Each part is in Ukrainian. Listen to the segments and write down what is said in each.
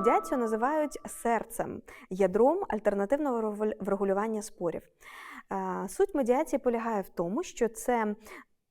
медіацію називають серцем, ядром альтернативного врегулювання спорів. Е, Суть медіації полягає в тому, що це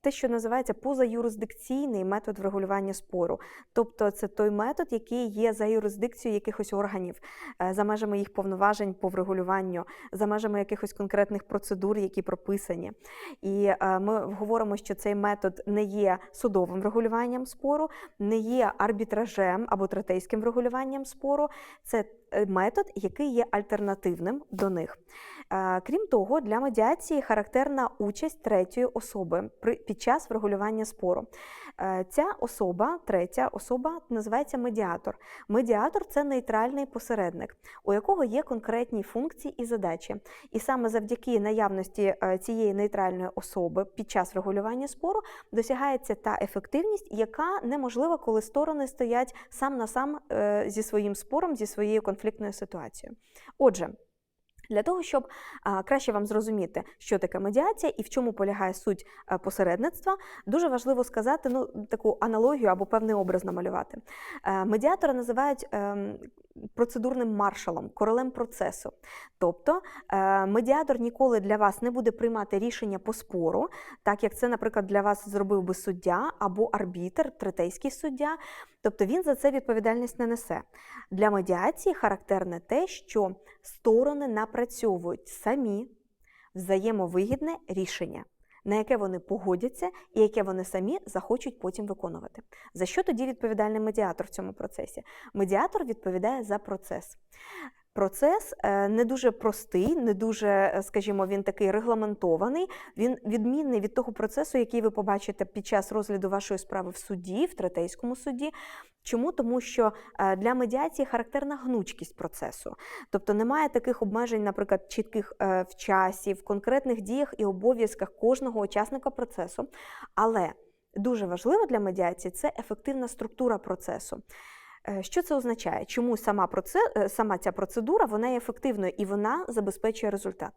те, що називається позаюрисдикційний метод врегулювання спору. Тобто це той метод, який є за юрисдикцією якихось органів, е, за межами їх повноважень по врегулюванню, за межами якихось конкретних процедур, які прописані. І е, ми говоримо, що цей метод не є судовим врегулюванням спору, не є арбітражем або третейським врегулюванням спору. Це метод, який є альтернативним до них. Е, Крім того, для медіації характерна участь третьої особи під час врегулювання спору. Е, Ця особа, третя особа, називається медіатор. Медіатор це нейтральний посередник, у якого є конкретні функції і задачі. І саме завдяки наявності е, цієї нейтральної особи під час врегулювання спору досягається та ефективність, яка неможлива, коли сторони стоять сам на сам е, зі своїм спором, зі своєю конфліктною ситуацією. Отже. Для того, щоб краще вам зрозуміти, що таке медіація і в чому полягає суть посередництва, дуже важливо сказати ну, таку аналогію або певний образ намалювати. Е, Медіатора називають ем, процедурним маршалом, королем процесу. Тобто е, медіатор ніколи для вас не буде приймати рішення по спору, так як це, наприклад, для вас зробив би суддя або арбітр, третейський суддя. Тобто він за це відповідальність не несе. Для медіації характерне те, що сторони напрацьовують самі взаємовигідне рішення, на яке вони погодяться і яке вони самі захочуть потім виконувати. За що тоді відповідальний медіатор в цьому процесі? Медіатор відповідає за процес. Процес е, не дуже простий, не дуже, е, скажімо, він такий регламентований. Він відмінний від того процесу, який ви побачите під час розгляду вашої справи в суді, в третейському суді. Чому? Тому що е, для медіації характерна гнучкість процесу. Тобто немає таких обмежень, наприклад, чітких в часі, в конкретних діях і обов'язках кожного учасника процесу. Але дуже важливо для медіації це ефективна структура процесу. Е, Що це означає? Чому сама, е, сама ця процедура вона є ефективною і вона забезпечує результат?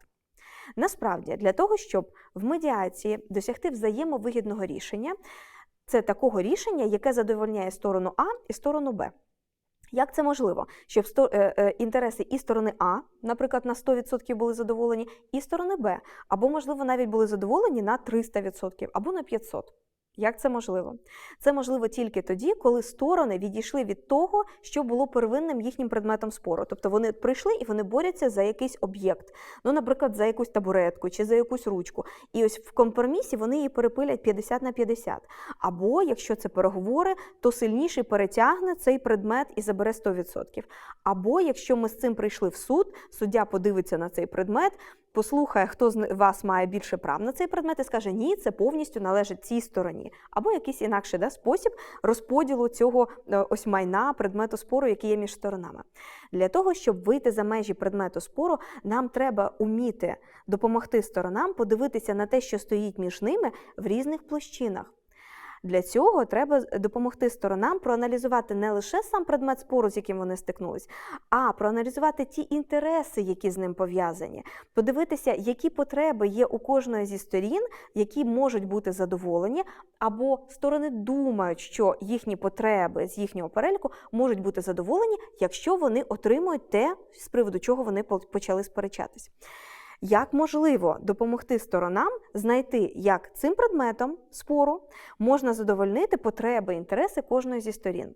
Насправді, для того, щоб в медіації досягти взаємовигідного рішення, це такого рішення, яке задовольняє сторону А і сторону Б. Як це можливо? Щоб е, інтереси і сторони А, наприклад, на 100% були задоволені, і сторони Б, або, можливо, навіть були задоволені на 300% або на 500%. Як це можливо? Це можливо тільки тоді, коли сторони відійшли від того, що було первинним їхнім предметом спору. Тобто вони прийшли і вони борються за якийсь об'єкт, ну, наприклад, за якусь табуретку чи за якусь ручку. І ось в компромісі вони її перепилять 50 на 50. Або, якщо це переговори, то сильніший перетягне цей предмет і забере 100%. Або якщо ми з цим прийшли в суд, суддя подивиться на цей предмет. Послухає, хто з вас має більше прав на цей предмет, і скаже, ні, це повністю належить цій стороні, або якийсь інакший да, спосіб розподілу цього е, ось майна предмету спору, який є між сторонами. Для того, щоб вийти за межі предмету спору, нам треба уміти допомогти сторонам подивитися на те, що стоїть між ними в різних площинах. Для цього треба допомогти сторонам проаналізувати не лише сам предмет спору, з яким вони стикнулись, а проаналізувати ті інтереси, які з ним пов'язані, подивитися, які потреби є у кожної зі сторін, які можуть бути задоволені, або сторони думають, що їхні потреби з їхнього переліку можуть бути задоволені, якщо вони отримують те, з приводу чого вони почали сперечатись. Як можливо допомогти сторонам знайти, як цим предметом спору можна задовольнити потреби, інтереси кожної зі сторін?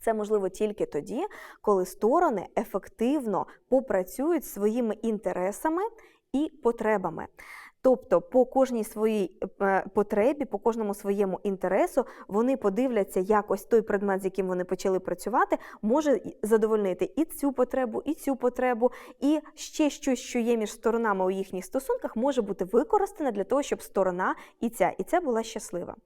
Це можливо тільки тоді, коли сторони ефективно попрацюють своїми інтересами і потребами. Тобто, по кожній своїй е, потребі, по кожному своєму інтересу, вони подивляться, як ось той предмет, з яким вони почали працювати, може задовольнити і цю потребу, і цю потребу, і ще щось, що є між сторонами у їхніх стосунках, може бути використане для того, щоб сторона і ця, і ця була щаслива.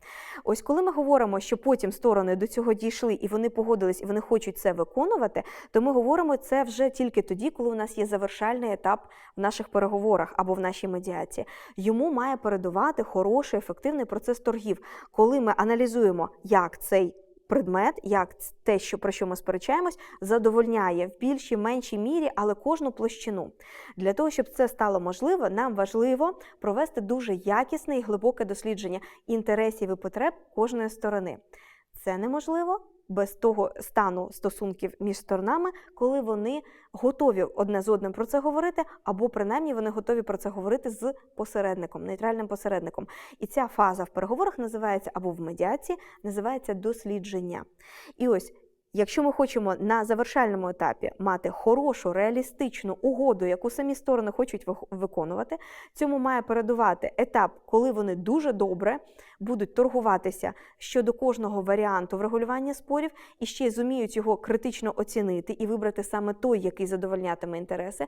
Ось коли ми говоримо, що потім сторони до цього дійшли і вони погодились, і вони хочуть це виконувати, то ми говоримо це вже тільки тоді, коли у нас є завершальний етап в наших переговорах або в нашій медіації. Йому має передувати хороший, ефективний процес торгів, коли ми аналізуємо, як цей. Предмет, як те, що про що ми сперечаємось, задовольняє в більшій меншій мірі, але кожну площину. Для того, щоб це стало можливо, нам важливо провести дуже якісне і глибоке дослідження інтересів і потреб кожної сторони. Це неможливо без того стану стосунків між сторонами, коли вони готові одне з одним про це говорити, або принаймні вони готові про це говорити з посередником, нейтральним посередником. І ця фаза в переговорах називається або в медіації, називається дослідження. І ось. Якщо ми хочемо на завершальному етапі мати хорошу, реалістичну угоду, яку самі сторони хочуть виконувати, цьому має передувати етап, коли вони дуже добре будуть торгуватися щодо кожного варіанту врегулювання спорів і ще й зуміють його критично оцінити і вибрати саме той, який задовольнятиме інтереси.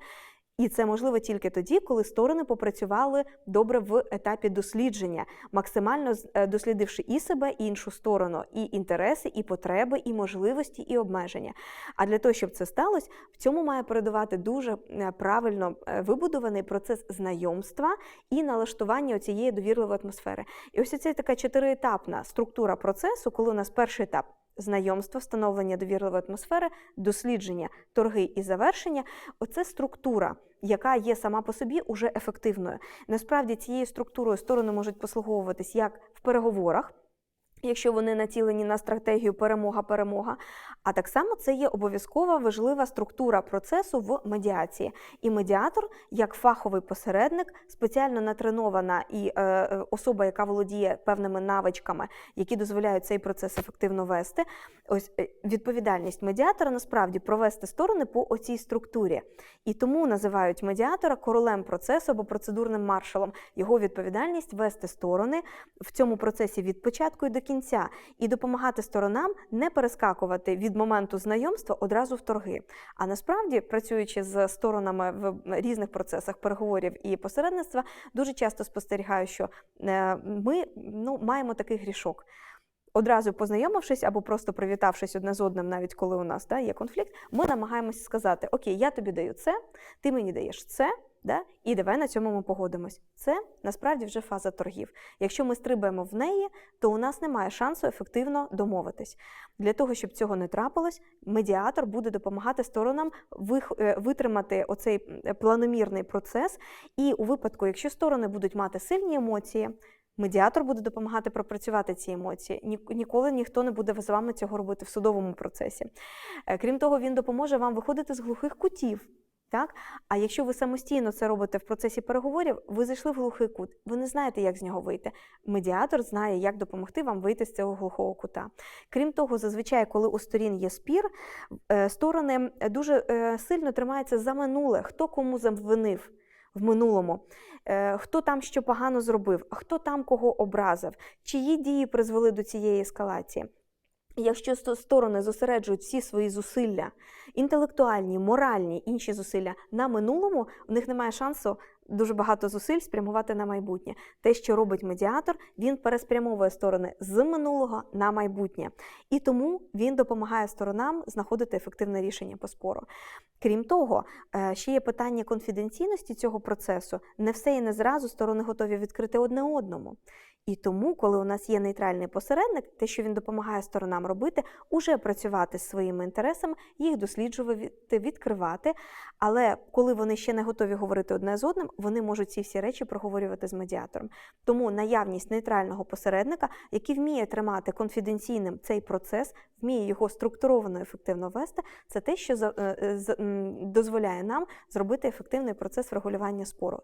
І це можливо тільки тоді, коли сторони попрацювали добре в етапі дослідження, максимально е, дослідивши і себе, і іншу сторону, і інтереси, і потреби, і можливості, і обмеження. А для того, щоб це сталося, в цьому має передувати дуже е, правильно е, вибудований процес знайомства і налаштування цієї довірливої атмосфери. І ось це така чотириетапна структура процесу, коли у нас перший етап. Знайомство, встановлення довірливої атмосфери, дослідження, торги і завершення оце структура, яка є сама по собі уже ефективною. Насправді цією структурою сторони можуть послуговуватись як в переговорах. Якщо вони націлені на стратегію перемога-перемога, а так само це є обов'язкова важлива структура процесу в медіації. І медіатор, як фаховий посередник, спеціально натренована і е, е, особа, яка володіє певними навичками, які дозволяють цей процес ефективно вести. Ось е, відповідальність медіатора насправді провести сторони по оцій структурі. І тому називають медіатора королем процесу або процедурним маршалом. Його відповідальність вести сторони в цьому процесі від початку і до кінця, і допомагати сторонам не перескакувати від моменту знайомства одразу в торги. А насправді, працюючи з сторонами в різних процесах переговорів і посередництва, дуже часто спостерігаю, що е, ми ну, маємо такий грішок. Одразу познайомившись або просто привітавшись одне з одним, навіть коли у нас да, є конфлікт, ми намагаємося сказати: Окей, я тобі даю це, ти мені даєш це, да, і давай на цьому ми погодимось. Це насправді вже фаза торгів. Якщо ми стрибаємо в неї, то у нас немає шансу ефективно домовитись. Для того, щоб цього не трапилось, медіатор буде допомагати сторонам е, витримати оцей планомірний процес. І у випадку, якщо сторони будуть мати сильні емоції, Медіатор буде допомагати пропрацювати ці емоції. Ніколи ніхто не буде з вами цього робити в судовому процесі. Е, Крім того, він допоможе вам виходити з глухих кутів. Так? А якщо ви самостійно це робите в процесі переговорів, ви зайшли в глухий кут, ви не знаєте, як з нього вийти. Медіатор знає, як допомогти вам вийти з цього глухого кута. Крім того, зазвичай, коли у сторін є спір, е, сторони дуже е, сильно тримаються за минуле, хто кому завинив в минулому, Е, хто там що погано зробив, хто там кого образив, чиї дії призвели до цієї ескалації. Якщо сто- сторони зосереджують всі свої зусилля, інтелектуальні, моральні, інші зусилля на минулому, у них немає шансу дуже багато зусиль спрямувати на майбутнє. Те, що робить медіатор, він переспрямовує сторони з минулого на майбутнє. І тому він допомагає сторонам знаходити ефективне рішення по спору. Крім того, е, ще є питання конфіденційності цього процесу. Не все і не зразу сторони готові відкрити одне одному. І тому, коли у нас є нейтральний посередник, те, що він допомагає сторонам робити, уже працювати з своїми інтересами, їх досліджувати, відкривати. Але коли вони ще не готові говорити одне з одним, вони можуть ці всі речі проговорювати з медіатором. Тому наявність нейтрального посередника, який вміє тримати конфіденційним цей процес, вміє його структуровано ефективно вести, це те, що е, е, дозволяє нам зробити ефективний процес врегулювання спору.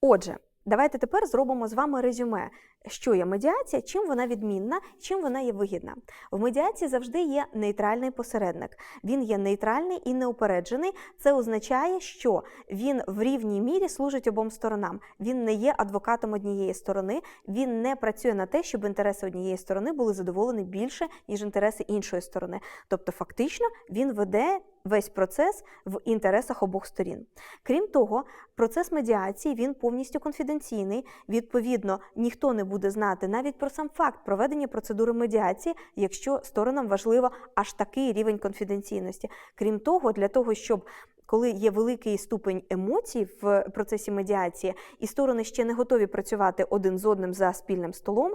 Отже, давайте тепер зробимо з вами резюме, що є медіація, чим вона відмінна, чим вона є вигідна. В медіації завжди є нейтральний посередник. Він є нейтральний і неупереджений. Це означає, що він в рівній мірі служить обом сторонам. Він не є адвокатом однієї сторони, він не працює на те, щоб інтереси однієї сторони були задоволені більше, ніж інтереси іншої сторони. Тобто, фактично, він веде весь процес в інтересах обох сторін. Крім того, процес медіації він повністю конфіденційний. Відповідно, ніхто не буде знати навіть про сам факт проведення процедури медіації, якщо сторонам важливо аж такий рівень конфіденційності. Крім того, для того, щоб коли є великий ступень емоцій в процесі медіації, і сторони ще не готові працювати один з одним за спільним столом.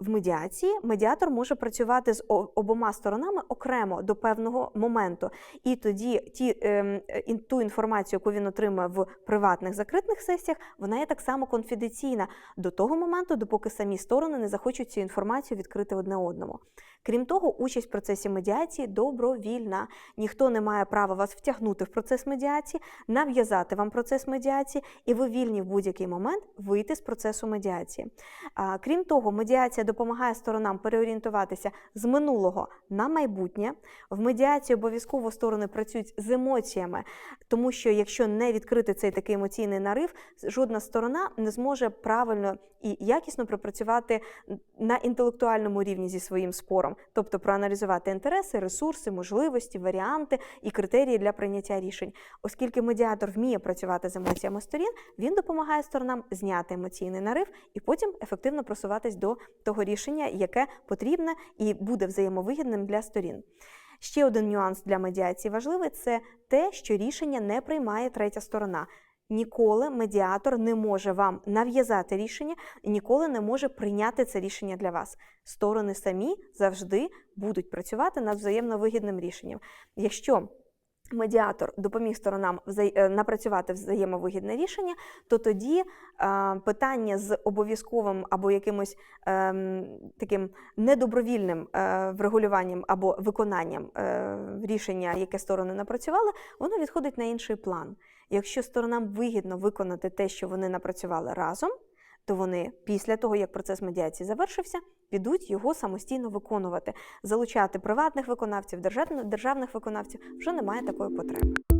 В медіації медіатор може працювати з обома сторонами окремо до певного моменту, і тоді ті, ем, е, ту інформацію, яку він отримує в приватних закритих сесіях, вона є так само конфіденційна до того моменту, допоки самі сторони не захочуть цю інформацію відкрити одне одному. Крім того, участь в процесі медіації добровільна. Ніхто не має права вас втягнути в процес медіації, нав'язати вам процес медіації, і ви вільні в будь-який момент вийти з процесу медіації. Крім того, медіація допомагає сторонам переорієнтуватися з минулого на майбутнє. В медіації обов'язково сторони працюють з емоціями, тому що якщо не відкрити цей такий емоційний нарив, жодна сторона не зможе правильно і якісно пропрацювати на інтелектуальному рівні зі своїм спором, тобто проаналізувати інтереси, ресурси, можливості, варіанти і критерії для прийняття рішень. Оскільки медіатор вміє працювати з емоціями сторін, він допомагає сторонам зняти емоційний нарив і потім ефективно просуватись до того рішення, яке потрібне і буде взаємовигідним для сторін. Ще один нюанс для медіації важливий це те, що рішення не приймає третя сторона. Ніколи медіатор не може вам нав'язати рішення і ніколи не може прийняти це рішення для вас. Сторони самі завжди будуть працювати над взаємно вигідним рішенням. Якщо медіатор допоміг сторонам е, напрацювати взаємовигідне рішення, то тоді е, питання з обов'язковим або якимось ем, таким недобровільним е, врегулюванням або виконанням рішення, яке сторони напрацювали, воно відходить на інший план. Якщо сторонам вигідно виконати те, що вони напрацювали разом, то вони після того, як процес медіації завершився, підуть його самостійно виконувати. Залучати приватних виконавців, державних виконавців вже немає такої потреби.